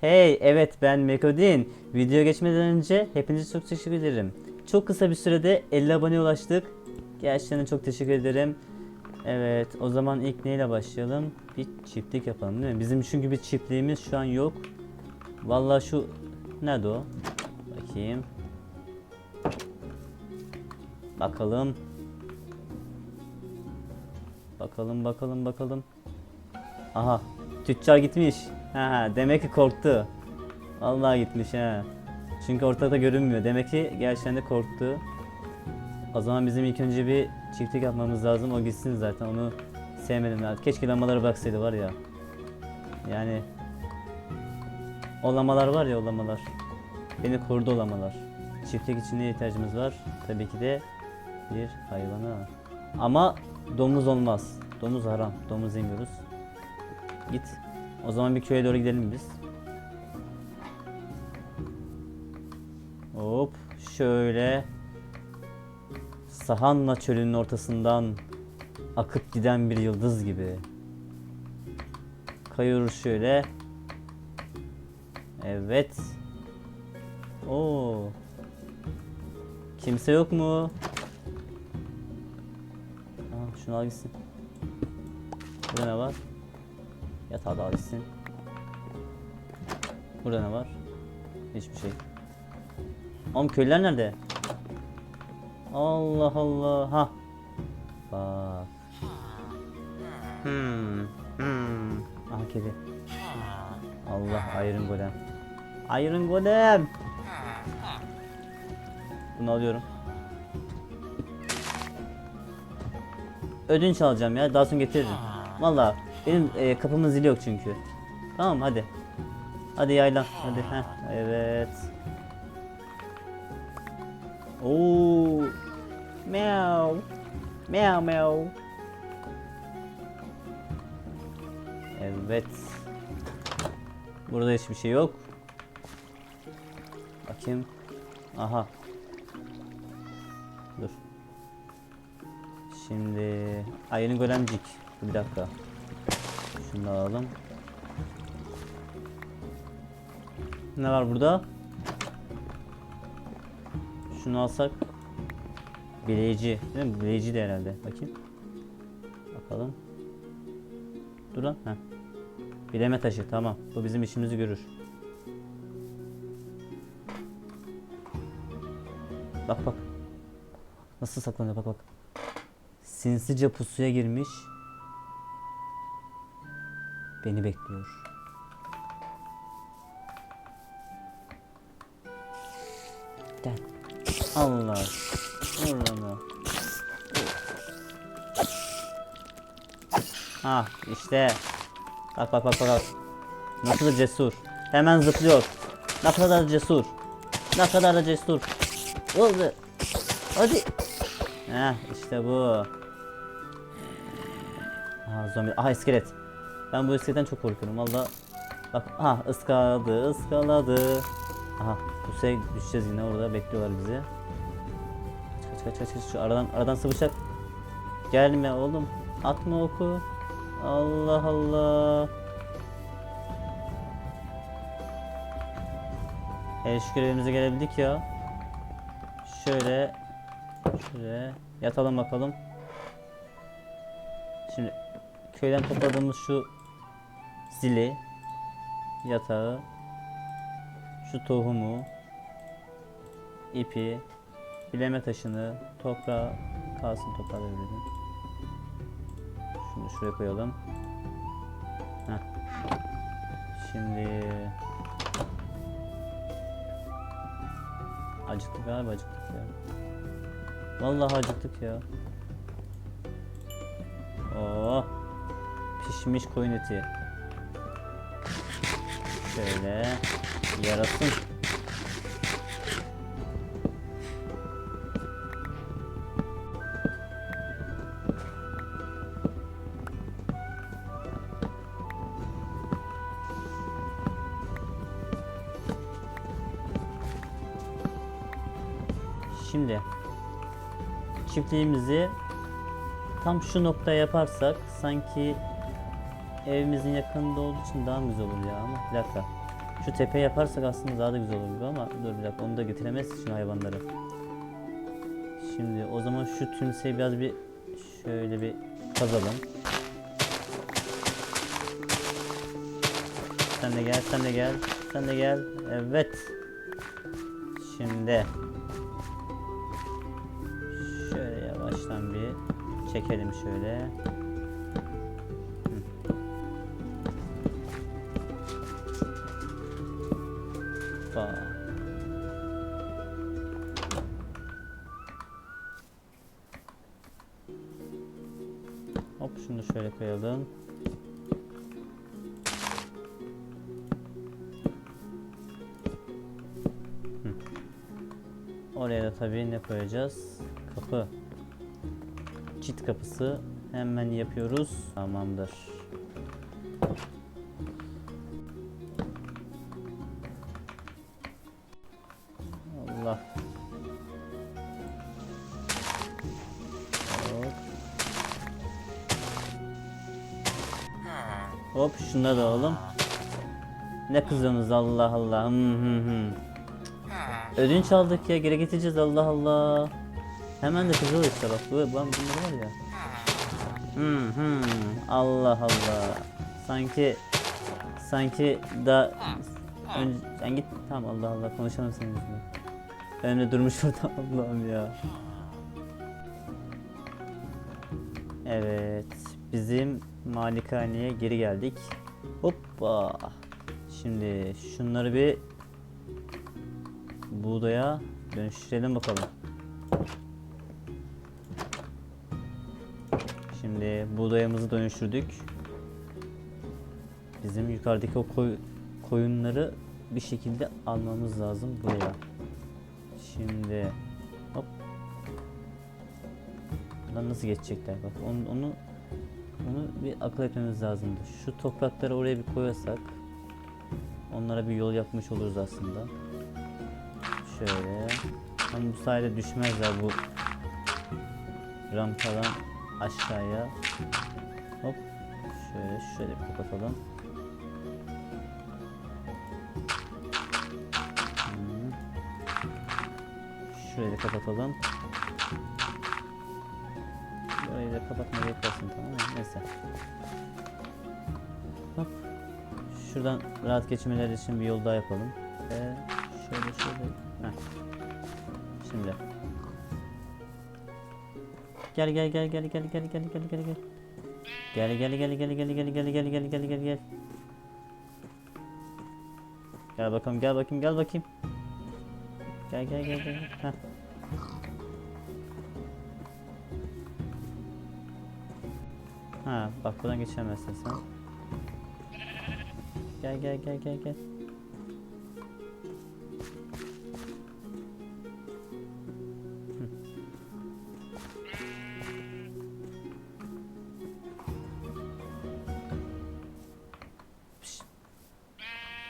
Hey, evet ben Mekodin. Video geçmeden önce hepinize çok teşekkür ederim. Çok kısa bir sürede 50 aboneye ulaştık. Gerçekten çok teşekkür ederim. Evet, o zaman ilk neyle başlayalım? Bir çiftlik yapalım değil mi? Bizim çünkü bir çiftliğimiz şu an yok. Vallahi şu... Nerede o? Bakayım. Bakalım. Bakalım bakalım bakalım. Aha tüccar gitmiş. Ha, demek ki korktu. Vallahi gitmiş ha. Çünkü ortada görünmüyor. Demek ki gerçekten de korktu. O zaman bizim ilk önce bir çiftlik yapmamız lazım. O gitsin zaten. Onu sevmedim ben. Keşke lamaları bıraksaydı var ya. Yani o var ya o. Beni korudu o. Çiftlik için neye ihtiyacımız var? Tabii ki de bir hayvana. Ama domuz olmaz. Domuz haram. Domuz yemiyoruz. Git. O zaman bir köye doğru gidelim biz. Hop şöyle Sahanla çölünün ortasından akıp giden bir yıldız gibi. Kayıyoruz şöyle. Evet. Oo. Kimse yok mu? Aa, şunu al gitsin. Burada ne var? Yatağı da al. Burada ne var? Hiçbir şey. Oğlum köylüler nerede? Allah Allah. Ha. Bak. Hmm. Hmm. Aha kedi. Allah Iron Golem. Iron Golem. Bunu alıyorum. Ödünç alacağım ya. Daha sonra getiririm. Valla benim e, kapımın zili yok çünkü. Tamam hadi. Hadi yaylan. Hadi. Heh. Evet. Oo. Meow. Meow meow. Evet. Burada hiçbir şey yok. Bakayım. Aha. Dur. Şimdi ayını golemcik. Bir dakika. Şunu da alalım. Ne var burada? Şunu alsak. Bileyici. Değil mi? Bileyici de herhalde. Bakayım. Bakalım. Dur lan. Heh. Bileme taşı. Tamam. Bu bizim işimizi görür. Bak bak. Nasıl saklanıyor bak bak. Sinsice pusuya girmiş. Beni bekliyor. Gel. Allah. Onu. Ha işte. Bak bak bak bak. Nasıl da cesur. Hemen zıplıyor. Ne kadar da cesur. Ne kadar da cesur. Oldu. Hadi. Heh işte bu. Aha zombi. Aha iskelet. Ben bu iskeletten çok korkuyorum valla. Bak aha ıskaladı ıskaladı. Aha bu şey düşeceğiz yine orada bekliyorlar bizi. Kaç kaç kaç kaç şu aradan aradan sıvışacak. Gelme oğlum. Atma oku. Allah Allah. Hele şükür evimize gelebildik ya. Şöyle şöyle yatalım bakalım. Şimdi köyden topladığımız şu zili, yatağı, şu tohumu, ipi, bileme taşını, toprağa kalsın toprağa verelim. Şunu şuraya koyalım. Heh. Şimdi acıktık galiba acıktık ya. Vallahi acıktık ya. Oh. Pişmiş koyun eti. Şöyle yarasın. Şimdi çiftliğimizi tam şu noktaya yaparsak sanki evimizin yakınında olduğu için daha güzel olur ya ama bir dakika. Şu tepe yaparsak aslında daha da güzel olur gibi ama dur bir dakika onu da getiremez şimdi hayvanları. Şimdi o zaman şu tümseyi biraz bir şöyle bir kazalım. Sen de gel, sen de gel, sen de gel. Evet. Şimdi şöyle yavaştan bir çekelim şöyle. Hop şunu şöyle koyalım. Oraya da tabii ne koyacağız? Kapı. Çit kapısı. Hemen yapıyoruz. Tamamdır. Hop şuna da oğlum. Ne kızıyorsunuz Allah Allah. Hı hı hı. Ödünç aldık ya geri getireceğiz Allah Allah. Hemen de kızıyor işte bak. Bu, ben bunlar var ya. Hı hı. Allah Allah. Sanki sanki da önce sen git tamam Allah Allah konuşalım senin yüzünden. Durmuş orada Allah'ım ya. Evet bizim malikaneye geri geldik. Hoppa. Şimdi şunları bir buğdaya dönüştürelim bakalım. Şimdi buğdayımızı dönüştürdük. Bizim yukarıdaki o koy- koyunları bir şekilde almamız lazım buraya. Şimdi hop. Buradan nasıl geçecekler bak onu, onu onu bir akıl etmemiz lazımdı. Şu toprakları oraya bir koyasak onlara bir yol yapmış oluruz aslında. Şöyle. Hem bu sayede düşmezler bu rampadan aşağıya. Hop. Şöyle şöyle bir kapatalım. Hmm. Da kapatalım. Kapatmaya yaparsın tamam mı? Neyse. Hop. Şuradan rahat geçmeleri için bir yol daha yapalım. Ve şöyle şöyle. Heh. Şimdi. Gel gel gel gel gel gel gel gel gel gel. Gel gel gel gel gel gel gel gel gel gel gel gel. Gel bakalım gel bakayım gel bakayım. Gel gel gel gel. Heh. Ha bak buradan geçemezsin sen. Gel gel gel gel gel.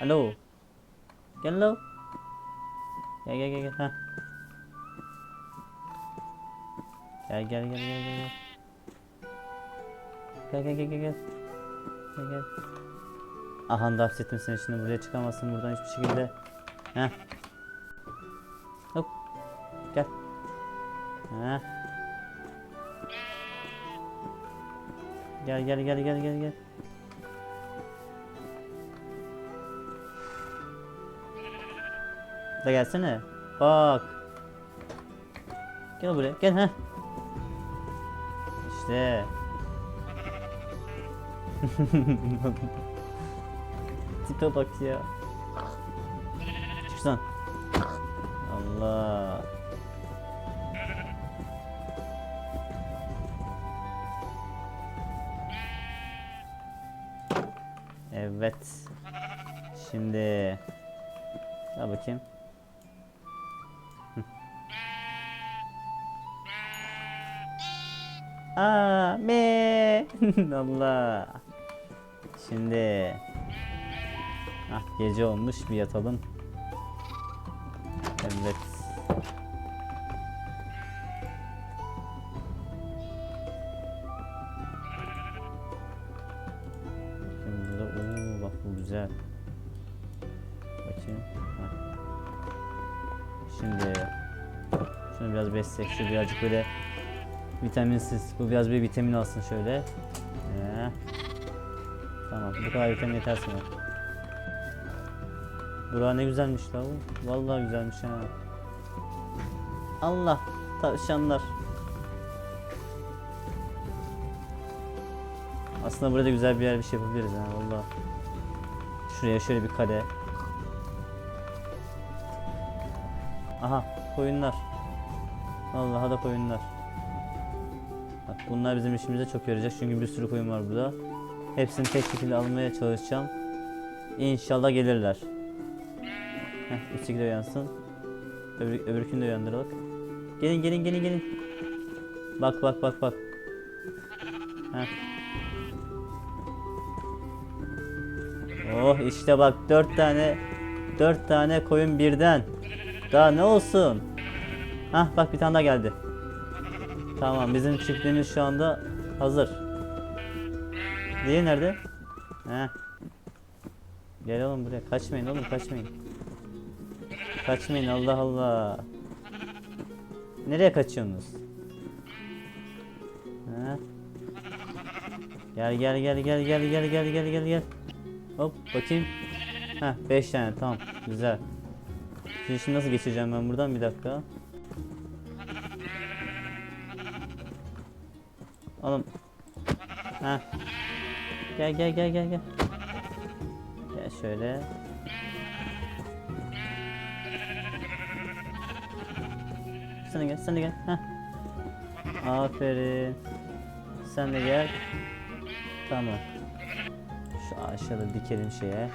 Alo. Gel lo. Gel gel gel gel. Ha. Gel gel gel gel gel. Gel gel gel gel gel. Gel gel. Aha da hapsettim seni şimdi buraya çıkamazsın buradan hiçbir şekilde. Heh. Hop. Gel. Heh. Gel gel gel gel gel gel. Da gelsene. Bak. Gel buraya. Gel ha. İşte. Tipe bak ya. Şuradan. Allah. Evet. Şimdi Gel bakayım. Aa, me. Allah. Şimdi ah, gece olmuş bir yatalım. Evet. Şimdi bak bu güzel. Bakayım. Heh. Şimdi biraz besleyip şu birazcık böyle vitaminsiz. Bu biraz bir vitamin alsın şöyle. Tamam bu kadar vitamin yeter sana. Bura ne güzelmiş la bu. Vallahi güzelmiş ha. Allah tavşanlar. Aslında burada güzel bir yer bir şey yapabiliriz ha vallahi. Şuraya şöyle bir kare. Aha koyunlar. Vallahi da koyunlar. Bak bunlar bizim işimize çok yarayacak çünkü bir sürü koyun var burada. Hepsini tek şekilde almaya çalışacağım. İnşallah gelirler. Heh, üstteki de uyansın. Öbür, öbürkünü de uyandıralım. Gelin gelin gelin gelin. Bak bak bak bak. Heh. Oh işte bak dört tane dört tane koyun birden. Daha ne olsun? Hah bak bir tane daha geldi. Tamam bizim çiftliğimiz şu anda hazır. Diğeri nerede? Heh. Gel oğlum buraya. Kaçmayın oğlum kaçmayın. Kaçmayın Allah Allah. Nereye kaçıyorsunuz? Ha? Gel gel gel gel gel gel gel gel gel gel. Hop bakayım. Heh 5 tane tamam güzel. Şimdi, şimdi nasıl geçeceğim ben buradan bir dakika. Oğlum. Heh. Gel gel gel gel gel. Gel şöyle. Sen de gel, sen de gel. Heh. Aferin. Sen de gel. Tamam. Şu aşağıda dikelim şeye.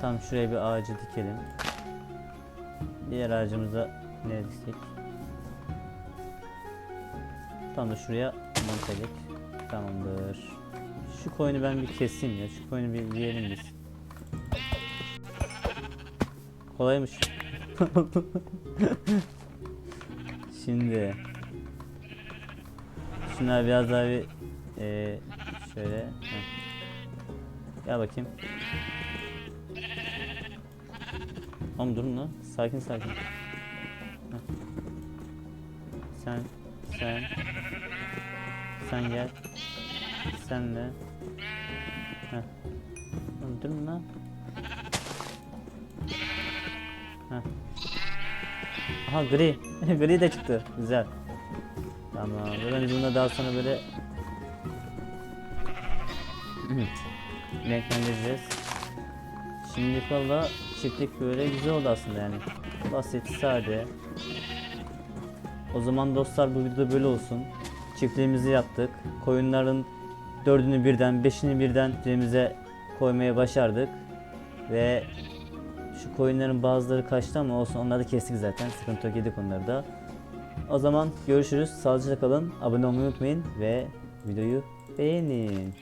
Tam şuraya bir ağacı dikelim. Diğer ağacımıza ne diksek? Tam da şuraya montelik. Tamamdır. Şu koyunu ben bir keseyim ya. Şu koyunu bir yiyelim biz. Kolaymış. Şimdi şunlar biraz daha bir eee, şöyle heh. gel bakayım. Oğlum durun lan. Sakin sakin. Sen sen sen gel. Sen de. Heh. Durun lan. Heh. Aha gri. gri de çıktı. Güzel. Tamam. Böyle biz bunu daha sonra böyle renklendireceğiz. Şimdi valla çiftlik böyle güzel oldu aslında yani. Basit, sade. O zaman dostlar bu videoda böyle olsun. Çiftliğimizi yaptık. Koyunların dördünü birden, beşini birden çiftliğimize koymaya başardık. Ve şu koyunların bazıları kaçtı ama olsun onları da kestik zaten. Sıkıntı yok yedik onları da. O zaman görüşürüz. Sağlıcakla kalın. Abone olmayı unutmayın ve videoyu beğenin.